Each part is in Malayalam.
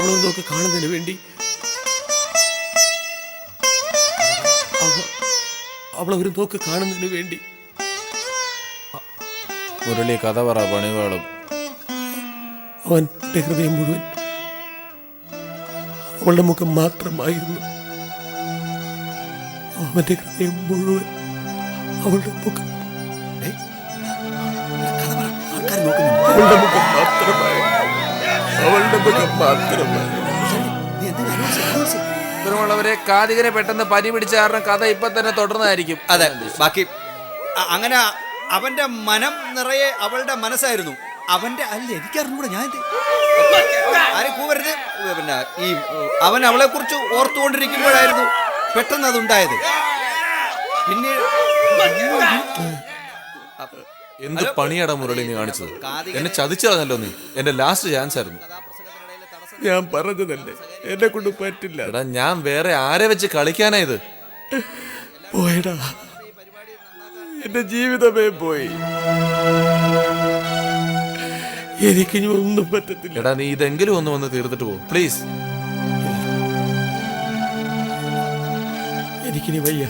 അവളൊരു നോക്ക് കാണുന്നതിന് വേണ്ടി. അവ- അവളൊരു നോക്ക് കാണുന്നതിന് വേണ്ടി. മുരളി കഥ പറ പണിവാളും അവൻ ഹൃദയം മുഴുവൻ അവളുടെ മുഖം മാത്രമായിരുന്നു. അവന്റെ ഹൃദയം മുഴുവൻ അവളുടെ മുഖം അവളുടെ മുഖം മാത്രമായി. അവളുടെ മുഖം ഇത്തരമുള്ളവരെ കാതികരെ പെട്ടെന്ന് പനി പിടിച്ച കാരണം കഥ ഇപ്പൊ തന്നെ തുടർന്നതായിരിക്കും. അതെ ബാക്കി അ- അങ്ങനെ അവന്റെ മനം നിറയെ അവളുടെ മനസ്സായിരുന്നു. അവന്റെ അല്ല എനിക്കറിഞ്ഞൂടെ ഞാൻ? ആരും കൂവരുത്. പിന്നെ ഈ അവൻ അവളെ കുറിച്ച് ഓർത്തുകൊണ്ടിരിക്കുമ്പോഴായിരുന്നു പെട്ടെന്ന് അതുണ്ടായത്. പിന്നെ എന്ത് പണിയാടാ മുരളി നീ കാണിച്ചത്? എന്നെ ചതിച്ചറിഞ്ഞല്ലോ നീ. എന്റെ ലാസ്റ്റ് ചാൻസ് ആയിരുന്നു. ഞാൻ പറഞ്ഞതല്ലേ എന്നെ കൊണ്ട് പറ്റില്ല. എടാ ഞാൻ വേറെ ആരെ വെച്ച് കളിക്കാനാ ഇത്? പോയടാ. എന്റെ ജീവിതമേ പോയി. എനിക്ക് ഒന്നും പറ്റത്തില്ല. എടാ നീ ഇതെങ്കിലും ഒന്ന് വന്ന് തീർത്തിട്ട് പോകും പ്ലീസ് എനിക്കിനി വയ്യ.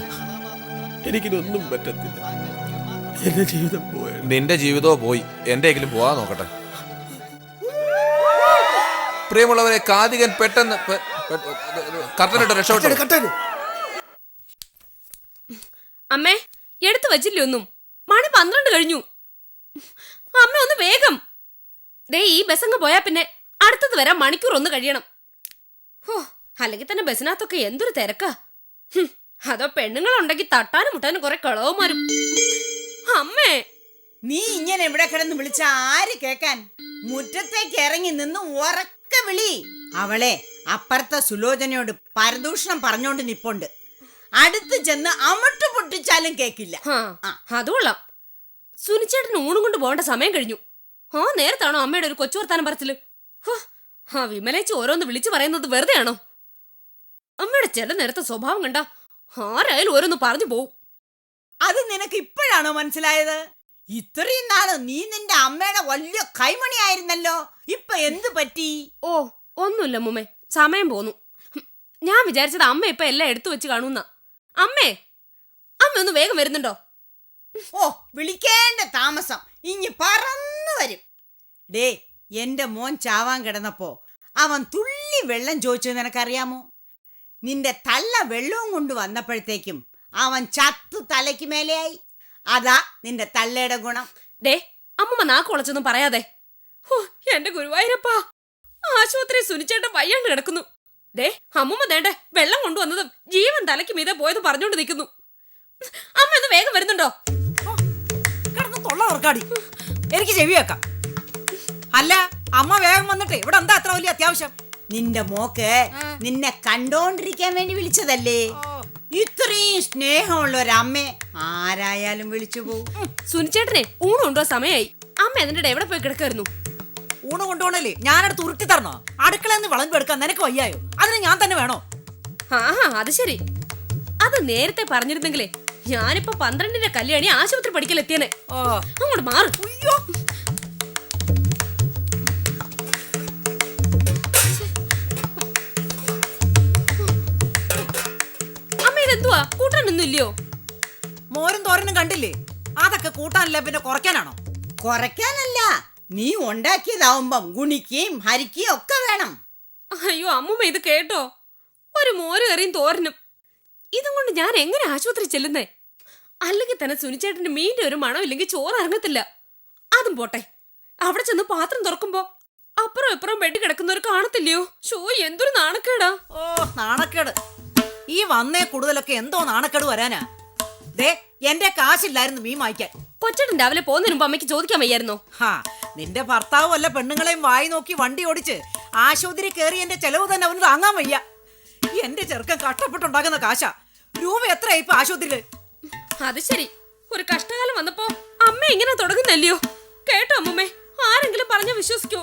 എനിക്കിനി ഒന്നും പറ്റത്തില്ല. എന്റെ ജീവിതം പോയ. നിന്റെ ജീവിതവും പോയി. എന്റെ എങ്കിലും പോവാൻ നോക്കട്ടെ. പ്രിയമുള്ളവരെ കാതികൻ പെട്ടെന്ന് പെ- പെ- കർട്ടനിട്ട് രക്ഷപ്പെട്ടു. അമ്മേ എടുത്തു വച്ചില്ലേ ഒന്നും? മണി പന്ത്രണ്ട് കഴിഞ്ഞു. അമ്മ ഒന്ന് വേഗം. ദേ ഈ ബസ് അങ്ങ് പോയാ പിന്നെ അടുത്തത് വരാൻ മണിക്കൂർ ഒന്ന് കഴിയണം. ഹോ അല്ലെങ്കിൽ തന്നെ ബസ്സിനകത്തൊക്കെ എന്തൊരു തിരക്കാ. ഹും, അതോ പെണ്ണുങ്ങളുണ്ടെങ്കിൽ തട്ടാനും മുട്ടാനും കുറെ കളവുമാരും അമ്മേ. നീ ഇങ്ങനെ ഇവിടെ കിടന്ന് വിളിച്ച ആര് കേക്കാൻ? മുറ്റത്തേക്ക് ഇറങ്ങി നിന്ന് ഉറക്ക വിളി. അവളെ അപ്പുറത്തെ സുലോചനയോട് പരദൂഷണം പറഞ്ഞോണ്ട് നിപ്പുണ്ട്. അടുത്ത് ചെന്ന് അമട്ട് പൊട്ടിച്ചാലും കേക്കില്ല. അതുകൊള്ളാം സുനിച്ചേട്ടൻ ഊണും കൊണ്ട് പോകേണ്ട സമയം കഴിഞ്ഞു. ആ നേരത്താണോ അമ്മയുടെ ഒരു കൊച്ചു വർത്താനം പറച്ചിൽ? ആ വിമലേച്ച് ഓരോന്ന് വിളിച്ചു പറയുന്നത് വെറുതെയാണോ? അമ്മയുടെ ചില നേരത്തെ സ്വഭാവം കണ്ട ആരായാലും ഓരോന്ന് പറഞ്ഞു പോവും. അത് നിനക്ക് ഇപ്പോഴാണോ മനസ്സിലായത്? ഇത്രയും നാൾ നീ നിന്റെ അമ്മയുടെ വലിയ കൈമണിയായിരുന്നല്ലോ. ഇപ്പൊ എന്ത് പറ്റി? ഓ ഒന്നുമില്ല മുമ്മേ സമയം പോന്നു. ഞാൻ വിചാരിച്ചത് അമ്മ ഇപ്പൊ എല്ലാം എടുത്തു വെച്ച് കാണുന്ന അമ്മേ അമ്മ ഒന്ന് വേഗം വരുന്നുണ്ടോ? ഓ വിളിക്കേണ്ട താമസം. ഇനി പറന്നു വരും. ഡേ എന്റെ മോൻ ചാവാൻ കിടന്നപ്പോ അവൻ തുള്ളി വെള്ളം ചോദിച്ചു നിനക്കറിയാമോ? നിന്റെ തള്ള വെള്ളവും കൊണ്ട് വന്നപ്പോഴത്തേക്കും അവൻ ചത്തു തലയ്ക്ക് മേലെയായി. അതാ നിന്റെ തള്ളയുടെ ഗുണം. ഡേ അമ്മമ്മ നാ കൊളച്ചൊന്നും പറയാതെ. ഹോ എന്റെ ഗുരുവായൂരപ്പാ. ആശുപത്രി സുനിച്ചേട്ടൻ വയ്യാണ്ട് കിടക്കുന്നു. ദേ അമ്മമ്മ ദേണ്ടേ വെള്ളം കൊണ്ടുവന്നതും ജീവൻ തലയ്ക്ക് മീതെ പോയത് പറഞ്ഞോണ്ട് നിൽക്കുന്നു. അമ്മ ഇന്ന് വേഗം വരുന്നുണ്ടോ? കിടന്ന് തൊള്ള ഓർക്കാടി എനിക്ക് ചെവി വെക്കാം. അല്ല അമ്മ വേഗം വന്നിട്ട് ഇവിടെ എന്താ അത്ര വലിയ അത്യാവശ്യം? നിന്റെ മോക്ക് നിന്നെ കണ്ടോണ്ടിരിക്കാൻ വേണ്ടി വിളിച്ചതല്ലേ? ഇത്രയും സ്നേഹമുള്ള ഒരു അമ്മയെ ആരായാലും വിളിച്ചു പോകും സുനിച്ചേട്ടനെ ഊണുണ്ടോ സമയായി. അമ്മ എന്നിട്ട് എവിടെ പോയി കിടക്കായിരുന്നു ഊണ് കൊണ്ടുപോണല്ലേ ഞാനടുത്ത് ഉരുട്ടി തരണോ? അടുക്കള നിന്ന് വിളമ്പി എടുക്കാൻ നിനക്ക് വയ്യായോ? അതിന് ഞാൻ തന്നെ വേണോ? ആഹാ അത് ശരി. അത് നേരത്തെ പറഞ്ഞിരുന്നെങ്കിലേ ഞാനിപ്പോ പന്ത്രണ്ടിന്റെ കല്യാണി ആശുപത്രി പഠിക്കലെത്തിയനെ. ഓ. അങ്ങോട്ട് മാറും. ഇതെന്തുവാ കൂട്ടാനൊന്നും ഇല്ലയോ മോരും തോരനും കണ്ടില്ലേ? അതൊക്കെ കൂട്ടാനല്ല പിന്നെ കുറയ്ക്കാനാണോ? കുറയ്ക്കാനല്ല. നീ ഉണ്ടാക്കിയതാവുമ്പം ഗുണിക്കുകയും ഹരിക്കുകയും ഒക്കെ വേണം. അയ്യോ അമ്മൂമ്മ ഇത് കേട്ടോ. ഒരു മോര് കറിയും തോരനും. ഇതും കൊണ്ട് ഞാൻ എങ്ങനെ ആശുപത്രി ചെല്ലുന്നേ? അല്ലെങ്കിൽ തന്നെ സുനിച്ചേട്ടന്റെ മീന്റെ ഒരു മണം ഇല്ലെങ്കിൽ ചോറ് ഇറങ്ങത്തില്ല. അതും പോട്ടെ. അവിടെ ചെന്ന് പാത്രം തുറക്കുമ്പോ അപ്പുറം ഇപ്പുറം ബെഡ് കിടക്കുന്നവർ കാണത്തില്ലയോ? ഷോ എന്തൊരു നാണക്കേടാ. ഓ നാണക്കേട്. ഈ വന്നേ കൂടുതലൊക്കെ എന്തോ നാണക്കേട് വരാനാ. ദേ എന്റെ കാശില്ലായിരുന്നു മീൻ വാങ്ങിക്കാൻ. കൊച്ചേട്ടൻ രാവിലെ പോകുന്നതിന് മുമ്പ് അമ്മയ്ക്ക് ചോദിക്കാൻ വയ്യായിരുന്നു? ഹാ നിന്റെ ഭർത്താവ് വല്ല പെണ്ണുങ്ങളെയും വായി നോക്കി വണ്ടി ഓടിച്ച് ആശുപത്രി കയറി എന്റെ ചെലവ് തന്നെ അവന് താങ്ങാൻ വയ്യ. എന്റെ ചെറുക്കൻ കഷ്ടപ്പെട്ടുണ്ടാക്കുന്ന കാശാ. രൂപ എത്രയായി ഇപ്പൊ ആശുപത്രിയിൽ? അത് ശരി. ഒരു കഷ്ടകാലം വന്നപ്പോ അമ്മ ഇങ്ങനെ തുടങ്ങുന്നല്ലയോ? കേട്ടോ അമ്മമ്മേ ആരെങ്കിലും പറഞ്ഞ വിശ്വസിക്കോ.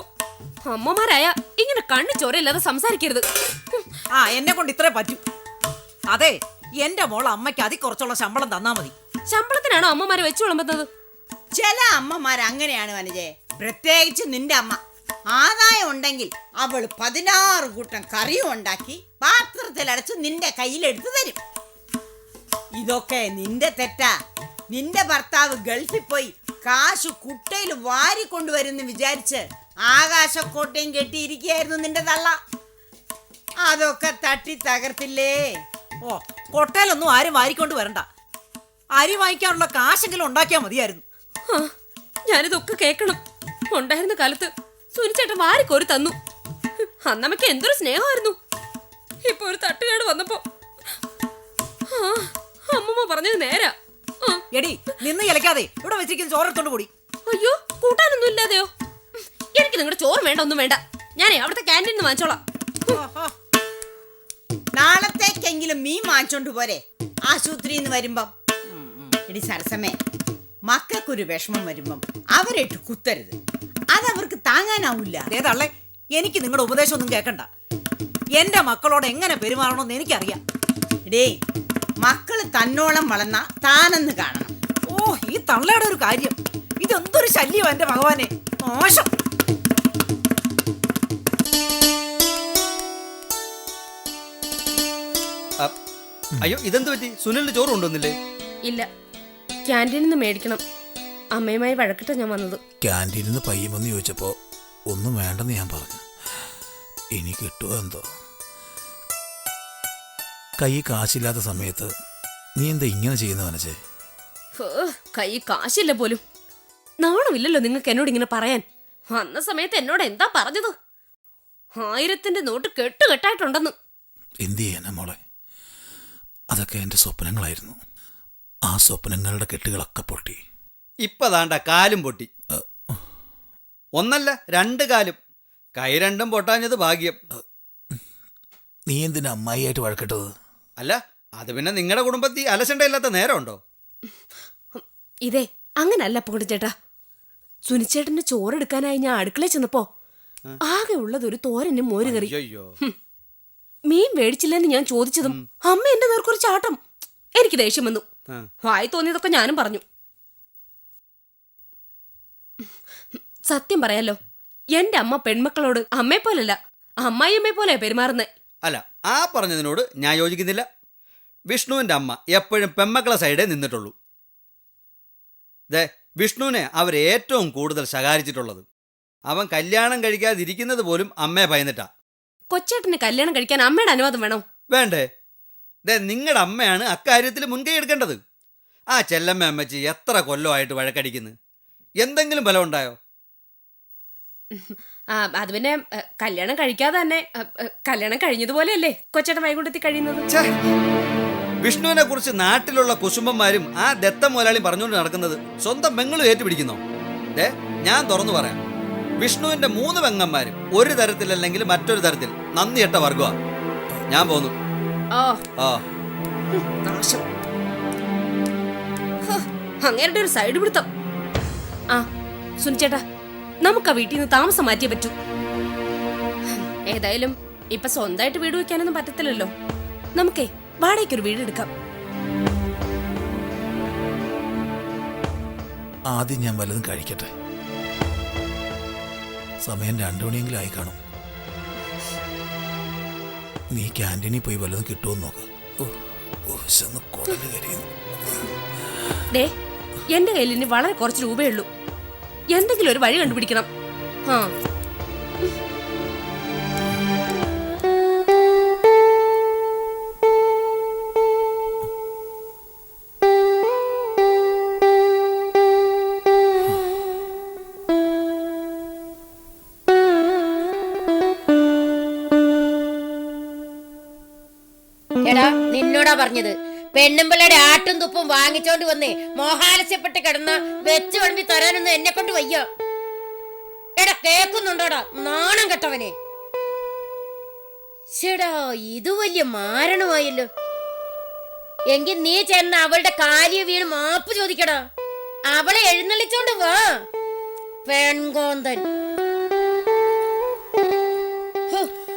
അമ്മമാരായ ഇങ്ങനെ കണ്ണു ചോരയില്ലാതെ സംസാരിക്കരുത്. ആ എന്നെ കൊണ്ട് ഇത്രേ പറ്റൂ. അതെ എന്റെ മോൾ അമ്മയ്ക്ക് അതി കുറച്ചുള്ള ശമ്പളം തന്നാ മതി. ശമ്പളത്തിനാണോ അമ്മമാരെ വെച്ചു വിളമ്പുന്നത്? ചില അമ്മമാർ അങ്ങനെയാണ് വനജെ പ്രത്യേകിച്ച് നിന്റെ അമ്മ. ആദായം ഉണ്ടെങ്കിൽ അവൾ പതിനാറ് കൂട്ടം കറിയും ഉണ്ടാക്കി പാത്രത്തിലടച്ച് നിന്റെ കയ്യിലെടുത്ത് തരും. ഇതൊക്കെ നിന്റെ തെറ്റാ. നിന്റെ ഭർത്താവ് ഗൾഫിൽ പോയി കാശ് കുട്ടയിൽ വാരി കൊണ്ടുവരുന്ന് വിചാരിച്ച് ആകാശക്കോട്ടയും കെട്ടിയിരിക്കുകയായിരുന്നു നിന്റെ തള്ള. അതൊക്കെ തട്ടി തകർത്തില്ലേ? ഓ കൊട്ടയിലൊന്നും ആരും വാരിക്കൊണ്ട് വരണ്ട. അരി വാങ്ങിക്കാനുള്ള കാശെങ്കിലും ഉണ്ടാക്കിയാൽ മതിയായിരുന്നു. ഞാനിതൊക്കെ കേൾക്കണം. ഉണ്ടായിരുന്ന കാലത്ത് സുനിച്ചേട്ടൻ വാരിക്കോരി തന്നു. അന്നമ്മയ്ക്ക് എന്തൊരു സ്നേഹമായിരുന്നു. ഇപ്പൊ ഒരു തട്ടുകേട് വന്നപ്പോ അമ്മമ്മ പറഞ്ഞത് നേരാ. എടി നിന്ന് ഇലക്കാതെ ഇവിടെ വെച്ചിരിക്കുന്ന ചോറെടുത്തോണ്ട് കൂടി. അയ്യോ കൂട്ടാനൊന്നും ഇല്ലാതെയോ? എനിക്ക് നിങ്ങളുടെ ചോറ് വേണ്ട ഒന്നും വേണ്ട. ഞാനേ അവിടുത്തെ ക്യാന്റീനിൽ നിന്ന് വാങ്ങിച്ചോളാം നാളത്തേക്കെങ്കിലും മീൻ വാങ്ങിച്ചോണ്ട് പോരെ. ആശുപത്രിയിൽ നിന്ന് വരുമ്പം. എടി സരസമേ മക്കൾക്കൊരു വിഷമം വരുമ്പം അവരിട്ട് കുത്തരുത്. അതവർക്ക് താങ്ങാനാവില്ല അതേ തള്ളേ എനിക്ക് നിങ്ങളുടെ ഉപദേശം ഒന്നും കേൾക്കണ്ട എന്റെ മക്കളോട് എങ്ങനെ പെരുമാറണമെന്ന് എനിക്കറിയാം. ഇടേ മക്കൾ തന്നോളം വളർന്ന താനെന്ന് കാണണം. ഓ ഈ തള്ളയുടെ ഒരു കാര്യം. ഇതെന്തൊരു ശല്യം എന്റെ ഭഗവാനെ. മോശം. അയ്യോ ഇതെന്ത് പറ്റി? സുനിലിന് ചോറ് കൊണ്ടുവന്നില്ലേ? ഇല്ല. ക്യാന്റീനിൽ നിന്ന് മേടിക്കണം. അമ്മയുമായി വഴക്കിട്ട ഞാൻ വന്നത്. ക്യാന്റീനിൽ നിന്ന് പയ്യുമെന്ന് ചോദിച്ചപ്പോൾ ഒന്നും വേണ്ടെന്ന് ഞാൻ പറഞ്ഞു. ഇനി കിട്ടുമോ എന്തോ? കൈ കാശില്ലാത്ത സമയത്ത് നീ എന്താ ഇങ്ങനെ ചെയ്യുന്ന മനസ്സേ? ഹോ, കൈ കാശില്ല പോലും. നാണമില്ലല്ലോ നിങ്ങൾക്ക് എന്നോട് ഇങ്ങനെ പറയാൻ. വന്ന സമയത്ത് എന്നോട് എന്താ പറഞ്ഞത്? ആയിരത്തിന്റെ നോട്ട് കെട്ടുകെട്ടായിട്ടുണ്ടെന്ന്. എന്ത് ചെയ്യാനാ മോളെ? അതൊക്കെ എന്റെ സ്വപ്നങ്ങളായിരുന്നു. ആ സ്വപ്നങ്ങളുടെ കെട്ടുകളൊക്കെ പൊട്ടി. ഇപ്പൊ താണ്ട കാലും പൊട്ടി. ഒന്നല്ല രണ്ട് കാലും. കൈ രണ്ടും പൊട്ടാഞ്ഞത് ഭാഗ്യം. നീ എന്തിനാ അമ്മായിയായിട്ട് വഴക്കിട്ടത്? അല്ല അത് പിന്നെ നിങ്ങളുടെ കുടുംബത്തിൽ അലസണ്ടയില്ലാത്ത നേരമുണ്ടോ? ഇതേ അങ്ങനല്ല പൊടിച്ചേട്ടാ സുനിച്ചേട്ടന് ചോറെടുക്കാനായി ഞാൻ അടുക്കളയിൽ ചെന്നപ്പോ ആകെ ഉള്ളത് ഒരു തോരനും മോരുകറി അയ്യോ മീൻ മേടിച്ചില്ലെന്ന് ഞാൻ ചോദിച്ചതും അമ്മ എന്റെ നേർക്കൊരു ചാട്ടം എനിക്ക് ദേഷ്യം വന്നു. വായി തോന്നിയതൊക്കെ ഞാനും പറഞ്ഞു. സത്യം പറയാലോ എന്റെ അമ്മ പെൺമക്കളോട് അമ്മയെ പോലല്ല അമ്മായിയമ്മയെ പോലെയാ പെരുമാറുന്നത് അല്ല ആ പറഞ്ഞതിനോട് ഞാൻ യോജിക്കുന്നില്ല. വിഷ്ണുവിന്റെ അമ്മ എപ്പോഴും പെമ്മക്കളെ സൈഡേ നിന്നിട്ടുള്ളൂ. ദേ വിഷ്ണുവിനെ അവർ ഏറ്റവും കൂടുതൽ ശകാരിച്ചിട്ടുള്ളത്. അവൻ കല്യാണം കഴിക്കാതിരിക്കുന്നത് പോലും അമ്മയെ ഭയന്നിട്ടാ. കൊച്ചേട്ടന് കല്യാണം കഴിക്കാൻ അമ്മയുടെ അനുവാദം വേണോ? വേണ്ടേ. ദേ നിങ്ങളുടെ അമ്മയാണ് അക്കാര്യത്തിൽ മുൻകൈ എടുക്കേണ്ടത്. ആ ചെല്ലമ്മ അമ്മച്ചി എത്ര കൊല്ലമായിട്ട് വഴക്കടിക്കുന്നു? എന്തെങ്കിലും ബലം ഉണ്ടായോ? ആ, അത് പിന്നെ കല്യാണം കഴിക്കാതെ തന്നെ ഏ, ഏ, കല്യാണം കഴിഞ്ഞതുപോലെയല്ലേ കൊച്ചേട്ടൻ വൈകുണ്ഠത്തിൽ കഴിയുന്നത്! വിഷ്ണുവിനെ കുറിച്ച് നാട്ടിലുള്ള കുശുംബന്മാരും ആ ദത്ത മുതലാളിയും പറഞ്ഞുകൊണ്ട് നടക്കുന്നത് സ്വന്തം പെങ്ങളും ഏറ്റുപിടിക്കുന്നോ? ദേ ഞാൻ തുറന്നു പറയാം. വിഷ്ണുവിന്റെ മൂന്ന് പെങ്ങന്മാരും ഒരു തരത്തിലല്ലെങ്കിൽ മറ്റൊരു തരത്തിൽ നന്ദിയട്ട വർഗമാ ഞാൻ പോന്നു. ആ. അങ്ങേരുടെ ഒരു സൈഡ് പിടുത്തം. ആ സുനിച്ചേട്ടാ നമുക്ക് ആ വീട്ടിൽ നിന്ന് താമസം മാറ്റിയേ പറ്റൂ. ഏതായാലും ഇപ്പൊ സ്വന്തമായിട്ട് വീട് വെക്കാനൊന്നും പറ്റത്തില്ലല്ലോ. നമുക്കേ വാടകയ്ക്കൊരു വീട് എടുക്കാം. ആദ്യം ഞാൻ വല്ലതും കഴിക്കട്ടെ? സമയം രണ്ടു മണിയെങ്കിലും ആയി കാണും. നീ ക്യാന്റീനിൽ പോയി വല്ലതും കിട്ടുമോ നോക്ക്. എന്റെ കയ്യിൽ ഇനി വളരെ കുറച്ച് രൂപയുള്ളൂ എന്തെങ്കിലും ഒരു വഴി കണ്ടുപിടിക്കണം. ആ. നിന്നോടാ പറഞ്ഞത്? പെണ്ണുമ്പിള്ളയുടെ ആട്ടും തുപ്പും വാങ്ങിച്ചോണ്ട് വന്നേ. മോഹാലസ്യപ്പെട്ട് കിടന്ന വെച്ച് വണ്ടി തരാനൊന്നും എന്നെ കൊണ്ട് വയ്യ. എടാ കേക്കുന്നുണ്ടോടാ നാണം കെട്ടവനെ. ശടാ ഇത് വലിയ മാരണമായല്ലോ. എങ്കിൽ നീ ചെന്ന് അവളുടെ കാലിയ വീണ് മാപ്പ് ചോദിക്കടാ. അവളെ എഴുന്നള്ളിച്ചോണ്ട് വാ. പെൺകോന്തൻ.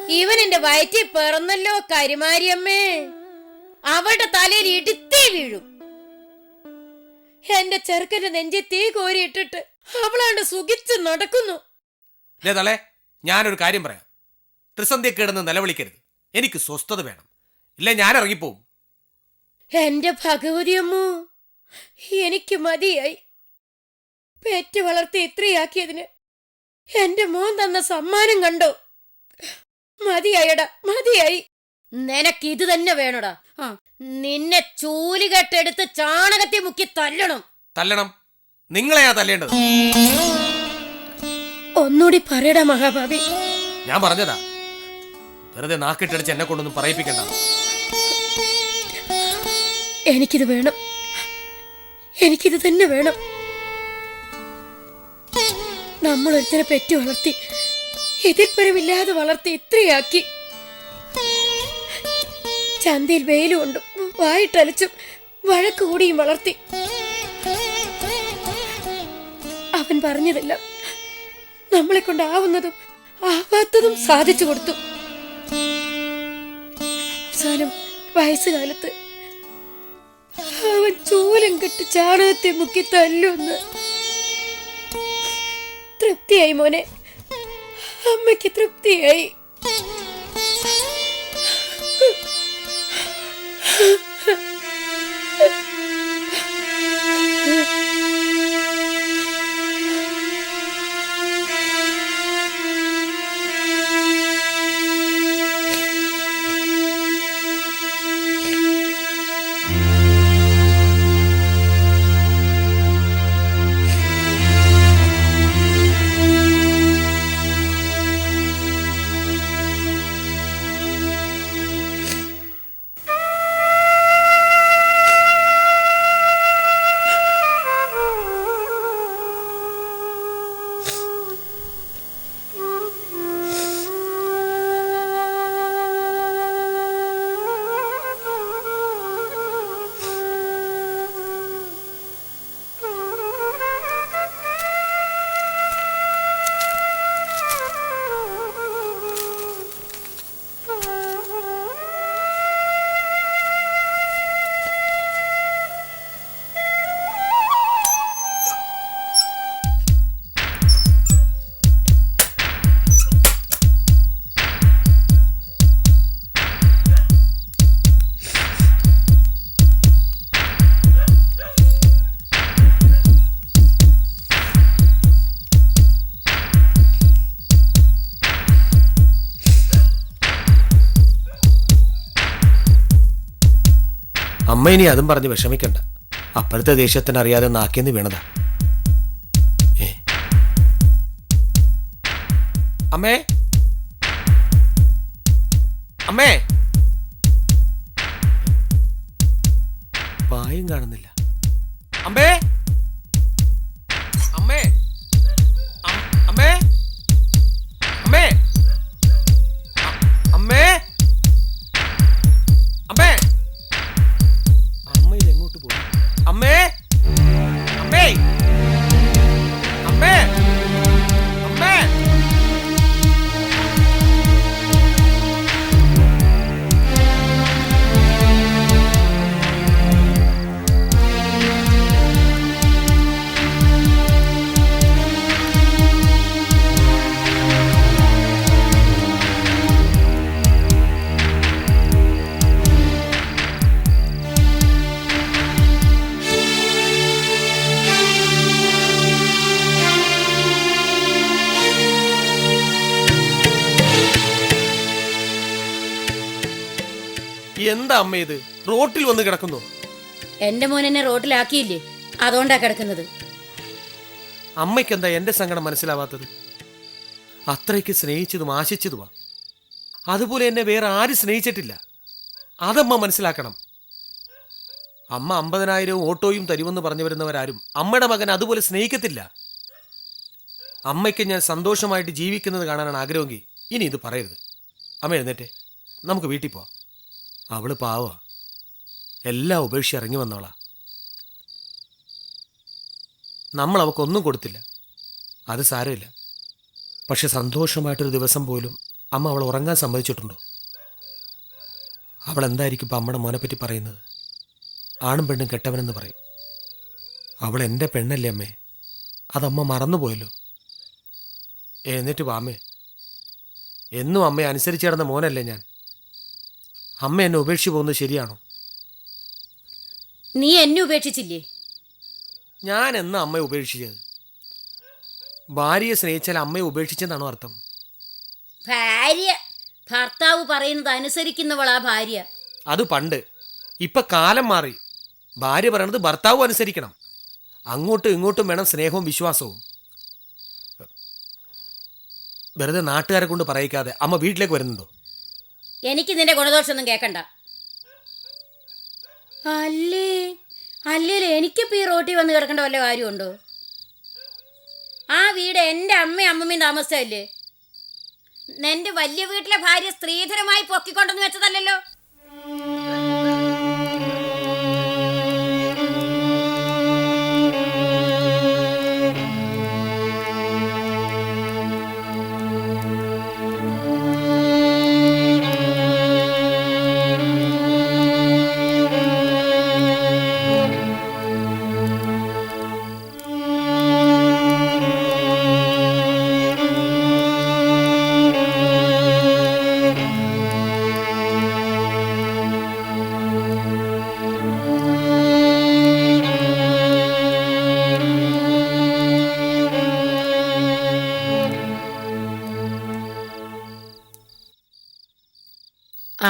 ഇവൻ എന്റെ വയറ്റിൽ പിറന്നല്ലോ കരിമാരിയമ്മേ. അവളുടെ തലയിൽ ഇടുത്തേ വീഴും. എന്റെ ചെറുക്കന്റെ നെഞ്ചി തീ കോരിയിട്ടിട്ട് അവളാണ്ട് സുഖിച്ച് നടക്കുന്നു. തലേ ഞാനൊരു കാര്യം പറയാം. ത്രിസന്ധ്യ കിടന്ന് നിലവിളിക്കരുത്. എനിക്ക് സ്വസ്ഥത വേണം. ഇല്ല ഞാൻ ഇറങ്ങിപ്പോവും എന്റെ ഭഗവതിയമ്മോ എനിക്ക് മതിയായി. പെറ്റ് വളർത്തി ഇത്രയാക്കിയതിന് എന്റെ മോൻ തന്ന സമ്മാനം കണ്ടോ? മതിയായടാ മതിയായി. നിനക്ക് ഇത് തന്നെ വേണോടാ. നിന്നെ ചൂലി കെട്ടെടുത്ത് ചാണകത്തി മുക്കി തല്ലണം. തല്ലണം. നിങ്ങളെയാ തല്ലേണ്ടത്. ഒന്നുകൂടി പറയടാ മഹാഭാവി. ഞാൻ പറഞ്ഞതാ. വെറുതെ നാക്കിട്ടടിച്ച് എന്നെ കൊണ്ടൊന്നും പറയിപ്പിക്കണ്ട. എനിക്കിത് വേണം. എനിക്കിത് തന്നെ വേണം. നമ്മൾ ഒരുത്തിനെ പെറ്റി വളർത്തി ഇതിൽ പരമില്ലാതെ വളർത്തി ഇത്രയാക്കി. ചന്തയിൽ വെയിലും കൊണ്ടും വായിട്ടലച്ചും വഴക്ക് കൂടിയും വളർത്തി. അവൻ പറഞ്ഞതെല്ലാം നമ്മളെ കൊണ്ടാവുന്നതും ആവാത്തതും സാധിച്ചു കൊടുത്തു. അവസാനം വയസ്സുകാലത്ത് അവൻ ചൂലം കെട്ട് ചാണകത്തെ മുക്കി തല്ലുന്ന്. തൃപ്തിയായി മോനെ. അമ്മയ്ക്ക് തൃപ്തിയായി. Ha ha ha! അമ്മ ഇനി അതും പറഞ്ഞ് വിഷമിക്കണ്ട. അപ്പോഴത്തെ ദേഷ്യത്തിന് അറിയാതെ നാക്കിന്ന് വീണതാ. അമ്മേ. അമ്മേ. പായും കാണുന്നില്ല. അമ്മേ. എന്താ അമ്മ ഇത്? റോട്ടിൽ വന്ന് കിടക്കുന്നു. എന്റെ മോൻ എന്നെ റോട്ടിലാക്കിയില്ലേ? അതുകൊണ്ടാ കിടക്കുന്നത്. അമ്മയ്ക്ക് എന്താ എന്റെ സങ്കടം മനസ്സിലാവാത്തത്? അത്രയ്ക്ക് സ്നേഹിച്ചതും ആശിച്ചതുമാ അതുപോലെ എന്നെ വേറെ ആരും സ്നേഹിച്ചിട്ടില്ല. അതമ്മ മനസ്സിലാക്കണം. അമ്മ അമ്പതിനായിരവും ഓട്ടോയും തരുമെന്ന് പറഞ്ഞു വരുന്നവരാരും അമ്മയുടെ മകൻ അതുപോലെ സ്നേഹിക്കത്തില്ല. അമ്മയ്ക്ക് ഞാൻ സന്തോഷമായിട്ട് ജീവിക്കുന്നത് കാണാനാണ് ആഗ്രഹമെങ്കിൽ ഇനി ഇത് പറയരുത്. അമ്മ എഴുന്നേറ്റേ. നമുക്ക് വീട്ടിൽ പോവാം. അവൾ പാവ. എല്ലാം ഉപേക്ഷിച്ച് ഇറങ്ങി വന്നോളാ നമ്മൾ അവക്കൊന്നും കൊടുത്തില്ല. അത് സാരമില്ല. പക്ഷെ സന്തോഷമായിട്ടൊരു ദിവസം പോലും അമ്മ അവൾ ഉറങ്ങാൻ സമ്മതിച്ചിട്ടുണ്ടോ? അവൾ എന്തായിരിക്കും ഇപ്പം അമ്മയുടെ മോനെപ്പറ്റി പറ്റി പറയുന്നത്? ആണും പെണ്ണും കെട്ടവനെന്ന് പറയും. അവൾ എന്റെ പെണ്ണല്ലേ അമ്മേ? അതമ്മ മറന്നുപോയല്ലോ. എന്നിട്ട് വാമേ എന്നും അമ്മയെ അനുസരിച്ച് കിടന്ന മോനല്ലേ ഞാൻ? അമ്മ എന്നെ ഉപേക്ഷിച്ചു പോകുന്നത് ശരിയാണോ? നീ എന്നെ ഉപേക്ഷിച്ചില്ലേ? ഞാൻ എന്ന് അമ്മയെ ഉപേക്ഷിച്ചത്? ഭാര്യയെ സ്നേഹിച്ചാൽ അമ്മയെ ഉപേക്ഷിച്ചെന്നാണോ അർത്ഥം? ഭാര്യ ഭർത്താവ് പറയുന്നത് അനുസരിക്കുന്നവളാ ഭാര്യ. അത് പണ്ട്. ഇപ്പൊ കാലം മാറി. ഭാര്യ പറയണത് ഭർത്താവും അനുസരിക്കണം. അങ്ങോട്ടും ഇങ്ങോട്ടും വേണം സ്നേഹവും വിശ്വാസവും. വെറുതെ നാട്ടുകാരെ കൊണ്ട് പറയിക്കാതെ അമ്മ വീട്ടിലേക്ക് വരുന്നുണ്ടോ? എനിക്ക് നിന്റെ ഗുണദോഷമൊന്നും കേൾക്കണ്ട അല്ലേ? അല്ലേ എനിക്കിപ്പോൾ ഈ റോട്ടിൽ വന്ന് കിടക്കേണ്ട വല്ല കാര്യമുണ്ടോ? ആ വീട് എന്റെ അമ്മയും അമ്മമ്മയും താമസിച്ചല്ലേ എന്റെ വലിയ വീട്ടിലെ ഭാര്യ സ്ത്രീധരമായി പൊക്കിക്കൊണ്ടെന്ന് വെച്ചതല്ലല്ലോ?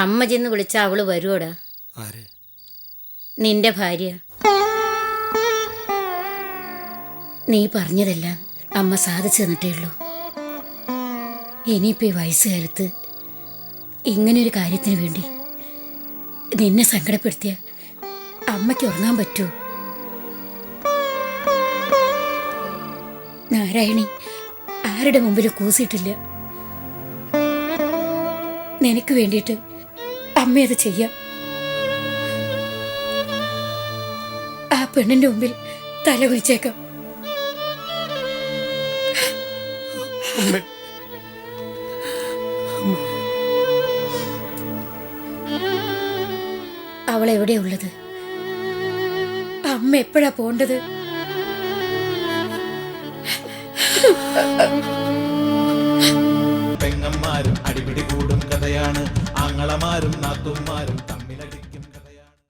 അമ്മ ചെന്ന് വിളിച്ച അവൾ വരുവോടാ? നിന്റെ ഭാര്യ. നീ പറഞ്ഞതെല്ലാം അമ്മ സാധിച്ചു തന്നിട്ടേ ഉള്ളൂ. ഇനിയിപ്പോ ഈ വയസ്സുകാലത്ത് ഇങ്ങനൊരു കാര്യത്തിന് വേണ്ടി നിന്നെ സങ്കടപ്പെടുത്തിയ അമ്മയ്ക്ക് ഉറങ്ങാൻ പറ്റുമോ നാരായണി ആരുടെ മുമ്പിൽ കൂസിയിട്ടില്ല. നിനക്ക് വേണ്ടിയിട്ട് അമ്മ അത് ചെയ്യാം. ആ പെണ്ണിന്റെ മുമ്പിൽ തല കുലിച്ചേക്കാം അമ്മേ. അവൾ എവിടെയാ ഉള്ളത്? അമ്മ എപ്പോഴാ പോണ്ടത് പെങ്ങന്മാരും അടിപിടി കൂടും. ആങ്ങളമാരും നാത്തുമാരും